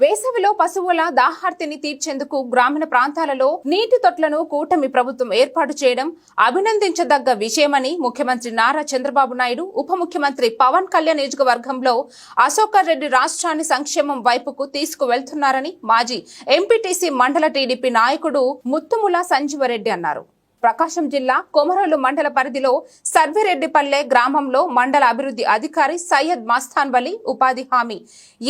వేసవిలో పశువుల దాహార్తిని తీర్చేందుకు గ్రామీణ ప్రాంతాలలో నీటి తొట్లను కూటమి ప్రభుత్వం ఏర్పాటు చేయడం అభినందించదగ్గ విషయమని ముఖ్యమంత్రి నారా చంద్రబాబు నాయుడు ఉప ముఖ్యమంత్రి పవన్ కళ్యాణ్ నియోజకవర్గంలో అశోకర్ రెడ్డి రాష్ట్రాన్ని సంక్షేమం వైపుకు తీసుకువెళ్తున్నారని మాజీ ఎంపీటీసీ మండల టీడీపీ నాయకుడు ముత్తుముల సంజీవరెడ్డి అన్నారు. ప్రకాశం జిల్లా కొమరలు మండల పరిధిలో సర్వేరెడ్డిపల్లె గ్రామంలో మండల అభివృద్ధి అధికారి సయ్యద్ మస్తాన్ వలి ఉపాధి హామీ.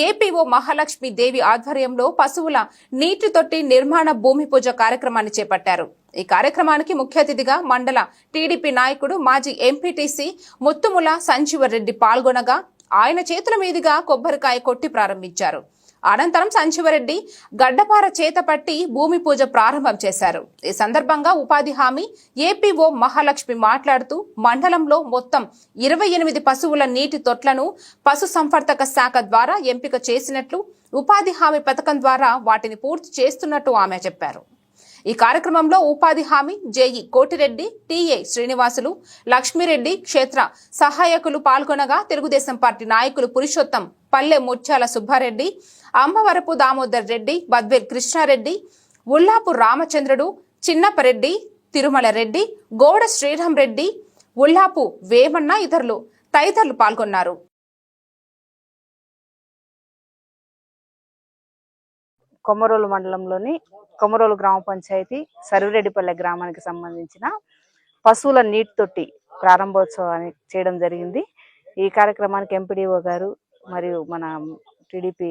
ఏపీఓ మహాలక్ష్మి దేవి ఆధ్వర్యంలో పశువుల నీటి తొట్టి నిర్మాణ భూమి పూజ కార్యక్రమాన్ని చేపట్టారు. ఈ కార్యక్రమానికి ముఖ్య అతిథిగా మండల టీడీపీ నాయకుడు మాజీ ఎంపీటీసీ ముత్తుముల సంజీవరెడ్డి పాల్గొనగా ఆయన చేతుల మీదుగా కొబ్బరికాయ కొట్టి ప్రారంభించారు. అనంతరం సంచివరెడ్డి గడ్డపార చేతపట్టి భూమి పూజ ప్రారంభం చేశారు. ఈ సందర్భంగా ఉపాధి హామీ ఏపీఓ మహాలక్ష్మి మాట్లాడుతూ మండలంలో మొత్తం ఇరవై ఎనిమిది పశువుల నీటి తొట్లను పశు సంవర్ధక శాఖ ద్వారా ఎంపిక చేసినట్లు ఉపాధి హామీ పథకం ద్వారా వాటిని పూర్తి చేస్తున్నట్టు ఆమె చెప్పారు. ఈ కార్యక్రమంలో ఉపాధి హామీ జేఈ కోటిరెడ్డి టీఏ శ్రీనివాసులు లక్ష్మీరెడ్డి క్షేత్ర సహాయకులు పాల్గొనగా తెలుగుదేశం పార్టీ నాయకులు పురుషోత్తం పల్లె ముత్యాల సుబ్బారెడ్డి అమ్మవరపు దామోదర్ రెడ్డి బద్వేల్ కృష్ణారెడ్డి ఉల్లాపు రామచంద్రుడు చిన్నపరెడ్డి తిరుమల రెడ్డి గోడ శ్రీరామ్ రెడ్డి ఉల్లాపు వేమన్న ఇతరులు తదితరులు పాల్గొన్నారు. కొమరోలు మండలంలోని కొమరోలు గ్రామ పంచాయతీ సర్విరెడ్డిపల్లె గ్రామానికి సంబంధించిన పశువుల నీటి తొట్టి ప్రారంభోత్సవాన్ని చేయడం జరిగింది. ఈ కార్యక్రమానికి ఎంపీడీఓ గారు మరియు మన టీడీపీ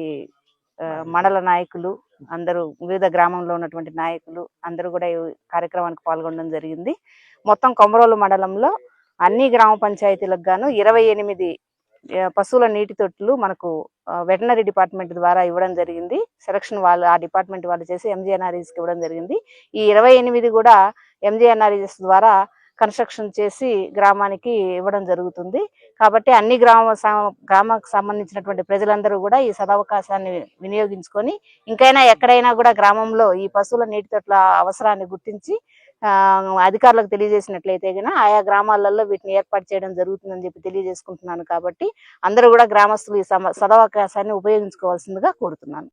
మండల నాయకులు అందరూ వివిధ గ్రామంలో ఉన్నటువంటి నాయకులు అందరూ కూడా ఈ కార్యక్రమానికి పాల్గొనడం జరిగింది. మొత్తం కొమరోలు మండలంలో అన్ని గ్రామ పంచాయతీలకు గాను ఇరవై ఎనిమిది పశువుల నీటి తొట్టులు మనకు వెటనరీ డిపార్ట్మెంట్ ద్వారా ఇవ్వడం జరిగింది. సెలక్షన్ వాళ్ళు ఆ డిపార్ట్మెంట్ వాళ్ళు చేసి ఎంజీఎన్ఆర్ఈస్కి ఇవ్వడం జరిగింది. ఈ ఇరవై ఎనిమిది కూడా ఎంజీఎన్ఆర్ఈఎస్ ద్వారా కన్స్ట్రక్షన్ చేసి గ్రామానికి ఇవ్వడం జరుగుతుంది. కాబట్టి అన్ని గ్రామ స- గ్రామానికి సంబంధించినటువంటి ప్రజలందరూ కూడా ఈ సదవకాశాన్ని వినియోగించుకొని ఇంకైనా ఎక్కడైనా కూడా గ్రామంలో ఈ పశువుల నీటి తొట్ల అవసరాన్ని గుర్తించి అధికారులకు తెలియజేసినట్లయితే గన ఆయా గ్రామాలలో వీటిని ఏర్పాటు చేయడం జరుగుతుందని చెప్పి తెలియజేసుకుంటున్నాను కాబట్టి అందరూ కూడా గ్రామస్తులు ఈ సమ- సదవకాశాన్ని ఉపయోగించుకోవాల్సిందిగా కోరుతున్నాను.